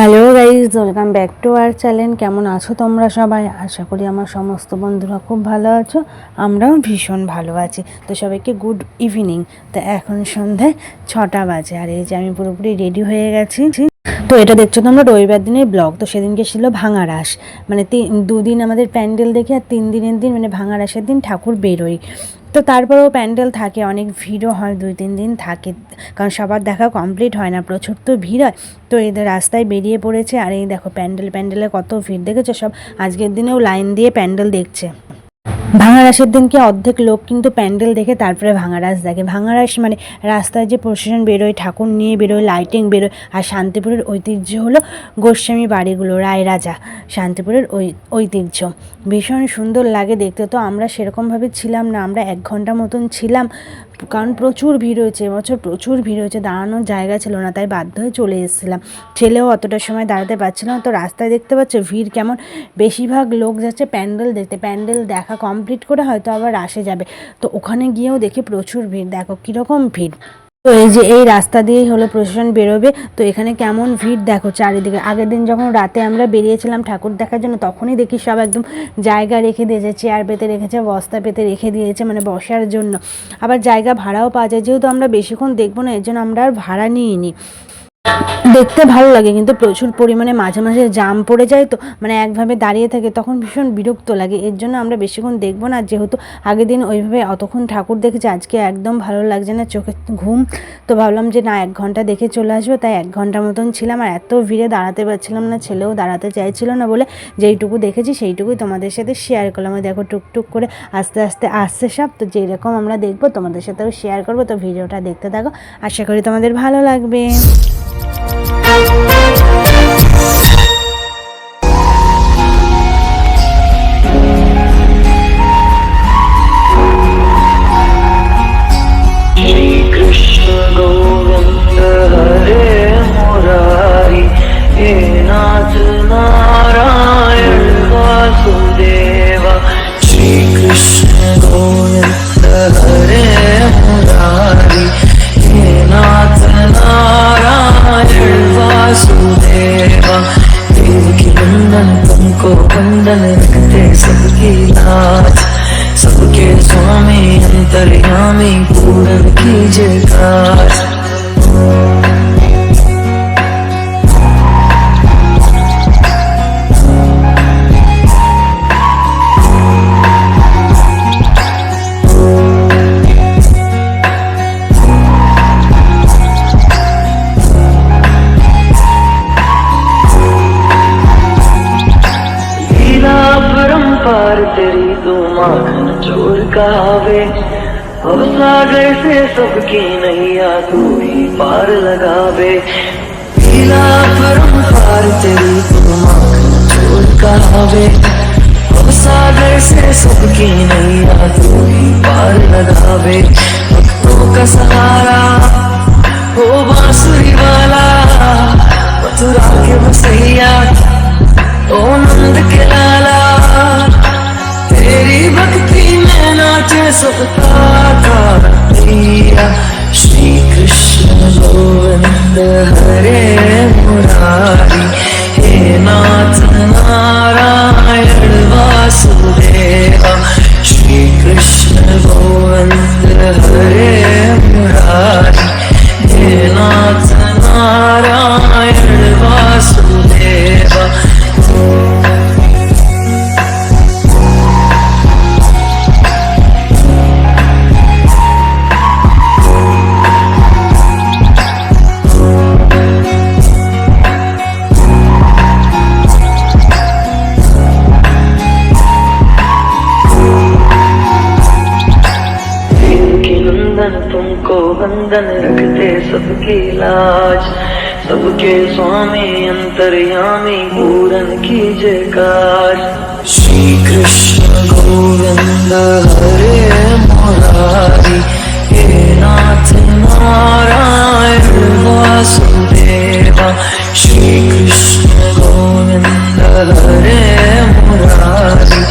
Hello guys welcome back to our channel কেমন আছো তোমরা সবাই? আশা করি আমার সমস্ত বন্ধুরা খুব ভালো আছো, আমরাও ভীষণ ভালো আছি। তো সবাইকে গুড ইভিনিং তো এখন সন্ধ্যায় ছটা বাজে, আর এই যে আমি পুরোপুরি রেডি হয়ে গেছি। তো এটা দেখছ তোমরা রবিবার দিনের ব্লগ তো সেদিনকে ছিল ভাঙা রাস। মানে তিন দুদিন আমাদের প্যান্ডেল দেখে আর তিন দিনের দিন মানে ভাঙা রাসের দিন ঠাকুর বেরোয়। তো তারপরেও প্যান্ডেল থাকে, অনেক ভিড়ও হয়, দুই তিন দিন থাকে। কারণ সবার দেখা কমপ্লিট হয় না, প্রচুর তো ভিড় হয়। তো এদের রাস্তায় বেরিয়ে পড়েছে, আর এই দেখো প্যান্ডেল, প্যান্ডেলে কত ভিড়, দেখেছ সব? আজকের দিনেও লাইন দিয়ে প্যান্ডেল দেখছে। ভাঙারাসের দিনকে অর্ধেক লোক কিন্তু প্যান্ডেল দেখে তারপরে ভাঙারাস দেখে। ভাঙারাস মানে রাস্তায় যে প্রশাসন বেরোয়, ঠাকুর নিয়ে বেরোয় লাইটিং বেরোয়, আর শান্তিপুরের ঐতিহ্য হলো গোস্বামী বাড়িগুলো রায় রাজা শান্তিপুরের ঐতিহ্য। ভীষণ সুন্দর লাগে দেখতে। তো আমরা সেরকমভাবে ছিলাম না, আমরা এক ঘণ্টা মতন ছিলাম। কারণ প্রচুর ভিড় হয়েছে, এবছর প্রচুর ভিড় হয়েছে, দাঁড়ানোর জায়গা ছিল না, তাই বাধ্য হয়ে চলে এসেছিলাম। ছেলেও অতটা সময় দাঁড়াতে পারছিল না, তো রাস্তায় দেখতে পাচ্ছ ভিড় কেমন। বেশিরভাগ লোক যাচ্ছে প্যান্ডেল দেখতে, প্যান্ডেল দেখা কমপ্লিট করে হয়তো আবার আসে যাবে। তো ওখানে গিয়েও দেখি প্রচুর ভিড়, দেখো কীরকম ভিড়। তো এই যে এই রাস্তা দিয়েই হলো প্রশাসন বেরোবে। তো এখানে কেমন ভিড় দেখো চারিদিকে। আগের দিন যখন রাতে আমরা বেরিয়েছিলাম ঠাকুর দেখার জন্য, তখনই দেখি সব একদম জায়গা রেখে দিয়েছে চেয়ার পেতে রেখেছে, বস্তা পেতে রেখে দিয়েছে মানে বসার জন্য। আবার জায়গা ভাড়াও পাওয়া যায়। যেহেতু আমরা বেশিক্ষণ দেখব না, এর জন্য আমরা আর ভাড়া নিইনি। দেখতে ভালো লাগে, কিন্তু প্রচুর পরিমাণে মাঝে মাঝে জাম পড়ে যায় তো মানে একভাবে দাঁড়িয়ে থাকে, তখন ভীষণ বিরক্ত লাগে। এর জন্য আমরা বেশিক্ষণ দেখব না, যেহেতু আগের দিন ওইভাবে অতক্ষণ ঠাকুর দেখেছি, আজকে একদম ভালো লাগছে না চোখে ঘুম। তো ভাবলাম যে না, এক ঘণ্টা দেখে চলে আসব, তাই এক ঘণ্টা মতন ছিলাম, আর এত ভিড়ে দাঁড়াতে পারছিলাম না, ছেলেও দাঁড়াতে চাইছিল না বলে যেইটুকু দেখেছি, সেইটুকুই তোমাদের সাথে শেয়ার করলাম। দেখো টুকটুক করে আস্তে আস্তে আসছে সব, তো যেরকম আমরা দেখব তোমাদের সাথেও শেয়ার করব, তো ভিডিওটা দেখতে থাকো, আশা করি তোমাদের ভালো লাগবে। वंदन रखते सबकी लाज सबके स्वामी अंतर्यामी पूर्ण काज लीला माखन चोर कहावे अब सागर से सबकी नैया तू पार लगावे। तेरी सागर से सबकी नैया तू पार लगावे। भक्तों का सहारा हो बांसुरी तुमको वंदन रखते सबकी लाज। सबके स्वामी अंतर्यामी पूरन की जयकार। श्री कृष्ण गोविंद हरे मुरारी, हे नाथ नारायण वासुदेवा। श्री कृष्ण गोविंद हरे मुरारी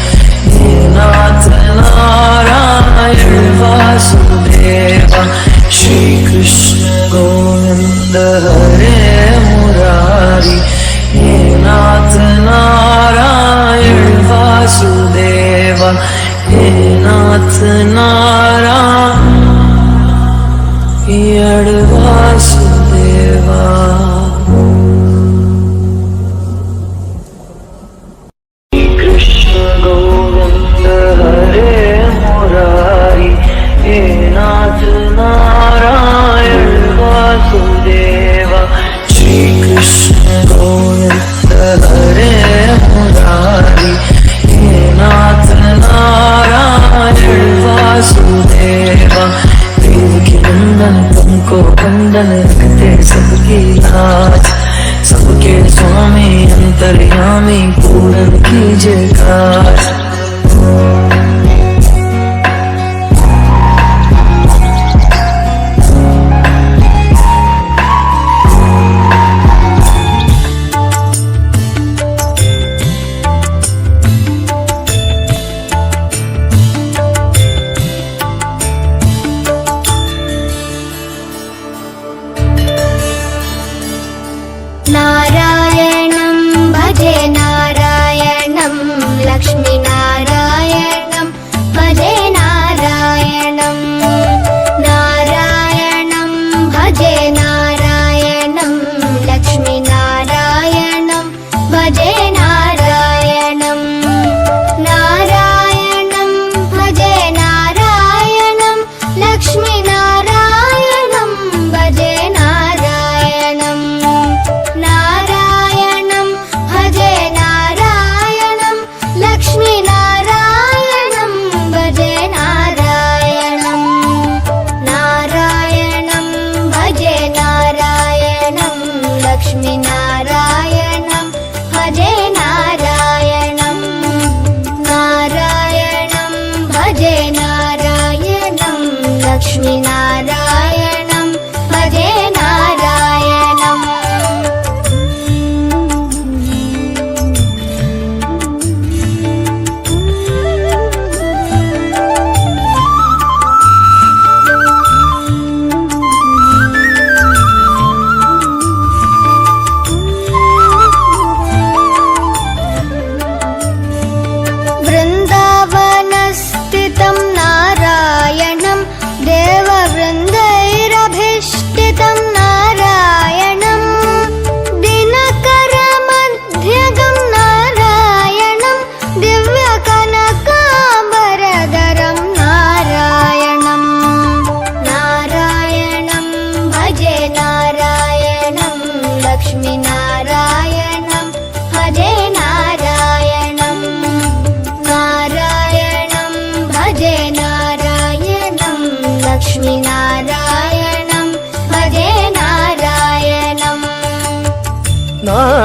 अंतर्यामी पूरन की जयकार ना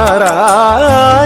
நாராயண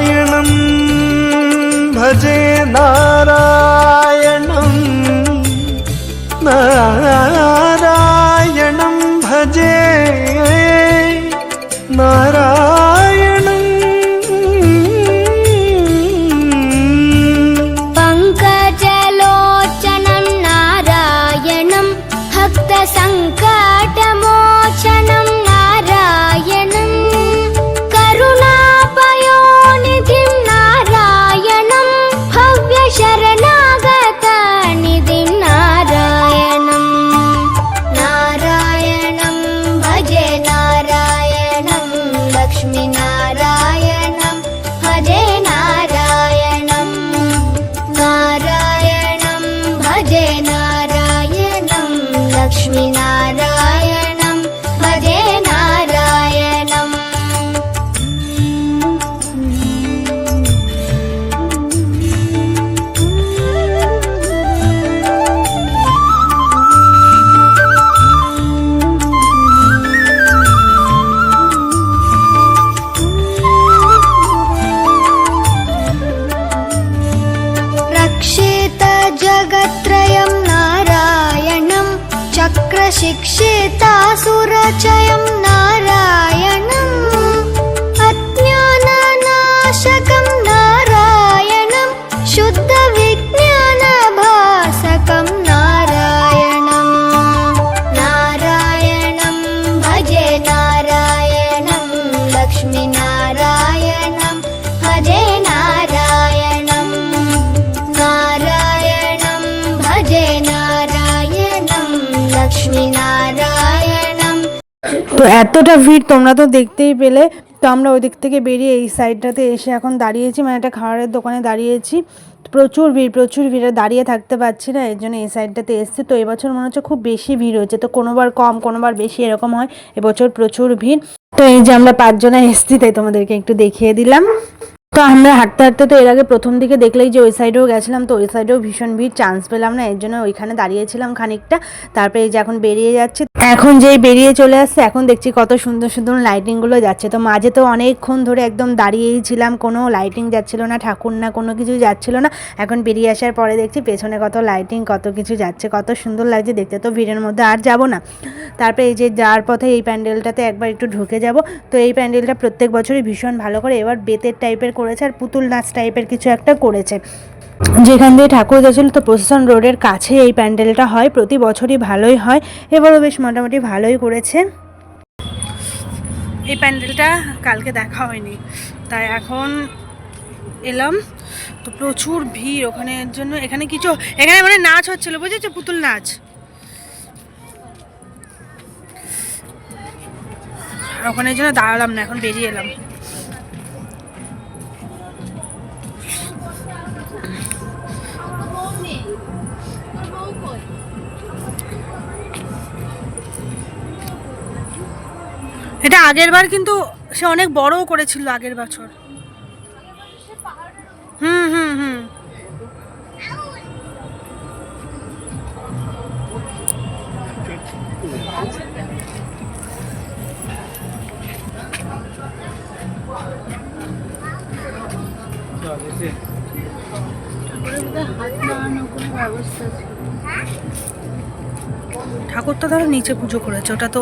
তো এতটা ভিড় তোমরা তো দেখতেই পেলে। তো আমরা ওই দিক থেকে বেরিয়ে এই সাইডটাতে এসে এখন দাঁড়িয়েছি। মানে একটা খাবারের দোকানে দাঁড়িয়েছি। প্রচুর ভিড়, প্রচুর ভিড়ে। দাঁড়িয়ে থাকতে পারছি না, এর জন্য এই সাইডটাতে এসছি। তো এবছর মনে হচ্ছে খুব বেশি ভিড় হয়েছে। তো কোনোবার কম, কোনোবার বেশি এরকম হয়। এবছর প্রচুর ভিড়। তো এই যে আমরা পাঁচজনে এসছি, তাই তোমাদেরকে একটু দেখিয়ে দিলাম। তো আমরা হাঁটতে হাঁটতে তো এর আগে প্রথম দিকে দেখলেই যে ওই সাইডেও গেছিলাম, তো ওই সাইডেও ভীষণ ভিড় চান্স পেলাম না, এর জন্য ওইখানে দাঁড়িয়েছিলাম খানিকটা। তারপরে এই যে এখন বেরিয়ে যাচ্ছে, এখন যেই বেরিয়ে চলে আসছে, এখন দেখছি কত সুন্দর সুন্দর লাইটিংগুলো যাচ্ছে। তো মাঝে তো অনেকক্ষণ ধরে একদম দাঁড়িয়েই ছিলাম, কোনো লাইটিং যাচ্ছিল না, ঠাকুর না, কোনো কিছু যাচ্ছিল না। এখন বেরিয়ে আসার পরে দেখছি পেছনে কত লাইটিং কত কিছু যাচ্ছে, কত সুন্দর লাগছে, দেখতে তো ভিড়ের মধ্যে আর যাব না। তারপরে এই যে যাওয়ার পথে এই প্যান্ডেলটাতে একবার একটু ঢুকে যাব। তো এই প্যান্ডেলটা প্রত্যেক বছরই ভীষণ ভালো করে, এবার বেতের টাইপের করেছে আর পুতুল নাচ টাইপের কিছু একটা করেছে। যেখান দিয়ে ঠাকুর গেছিল তো প্রসেসন রোডের কাছে এই প্যান্ডেলটা হয়, প্রতি বছরই ভালোই হয়। এবারও বেশ মোটামুটি ভালোই করেছে। এই প্যান্ডেলটা কালকে দেখা হয়নি। তাই এখন এলাম। তো প্রচুর ভিড় ওখানে জন্য। এখানে কিছু, এখানে মানে নাচ হচ্ছিল, বুঝেছ? পুতুল নাচ। আর ওখানে জন্য দাঁড়ালাম না, এখন বেরিয়ে এলাম। এটা আগের বার কিন্তু সে অনেক বড়ও করেছিল আগের বছর। হুম হুম হুম। ঠাকুর তো ধরো নিচে পুজো করেছে, ওটা তো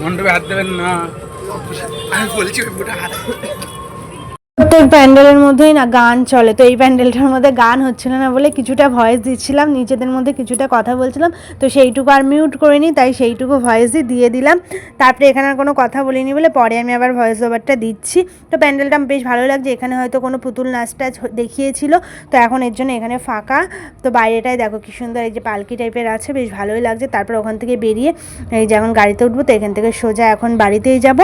মণ্ডপে হাত দেবেন না আমি বলছি ওই বুটা হাত। প্রত্যেক প্যান্ডেলের মধ্যেই না গান চলে। তো এই প্যান্ডেলটার মধ্যে গান হচ্ছিল না বলে কিছুটা ভয়েস দিচ্ছিলাম, নিজেদের মধ্যে কিছুটা কথা বলছিলাম। তো সেইটুকু আর মিউট করিনি, তাই সেইটুকু ভয়েসই দিয়ে দিলাম। তারপরে এখানে আর কোনো কথা বলিনি বলে পরে আমি আবার ভয়েস ওভারটা দিচ্ছি। তো প্যান্ডেলটা বেশ ভালো লাগছে, এখানে হয়তো কোনো পুতুল নাচ টাচ দেখিয়েছিল। তো এখন এর জন্য এখানে ফাঁকা। তো বাইরেটাই দেখো কি সুন্দর এই যে পালকি টাইপের আছে, বেশ ভালোই লাগছে। তারপর ওখান থেকে বেরিয়ে এই যে এখন গাড়িতে উঠবো, তো এখান থেকে সোজা এখন বাড়িতেই যাব।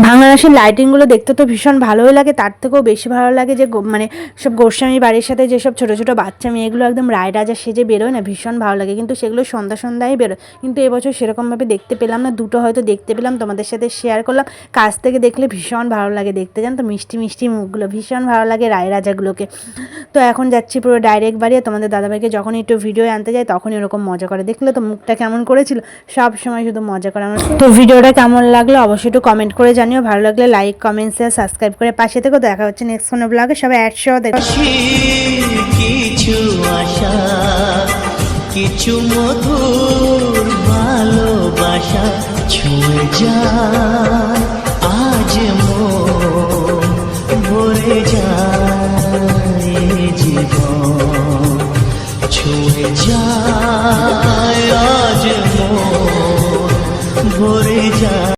ভাঙারাসির লাইটিংগুলো দেখতে তো ভীষণ ভালোই লাগে, তার থেকেও বেশি ভালো লাগে যে মানে সব গোস্বামী বাড়ির সাথে যেসব ছোটো ছোটো বাচ্চা মেয়েগুলো একদম রায় রাজা সেজে বেরোয় না, ভীষণ ভালো লাগে। কিন্তু সেগুলো সন্ধ্যা সন্ধ্যায় বেরোয়। কিন্তু এবছর সেরকমভাবে দেখতে পেলাম না, দুটো হয়তো দেখতে পেলাম, তোমাদের সাথে শেয়ার করলাম। কাছ থেকে দেখলে ভীষণ ভালো লাগে দেখতে, জান তো? মিষ্টি মিষ্টি মুখগুলো, ভীষণ ভালো লাগে রায় রাজাগুলোকে। তো এখন যাচ্ছি পুরো ডাইরেক্ট বাড়ি, আর তোমাদের দাদাভাইকে যখন একটু ভিডিও আনতে যায় তখনই ওরকম মজা করে। দেখলে তো মুখটা কেমন করেছিল? সব সময় শুধু মজা করে আমার তো ভিডিওটা কেমন লাগল অবশ্যই একটু কমেন্ট করে জানিও, ভালো লাগলে লাইক কমেন্ট শেয়ার সাবস্ক্রাইব করে পাশে থেকে দেখা হচ্ছে নেক্সট কোনো ব্লগে সবাই একশো কিছু আশা, কিছু মধুর ভালোবাসা ছুঁয়ে যায় আজ মন ভরে এ জীবন ছুঁয়ে যায়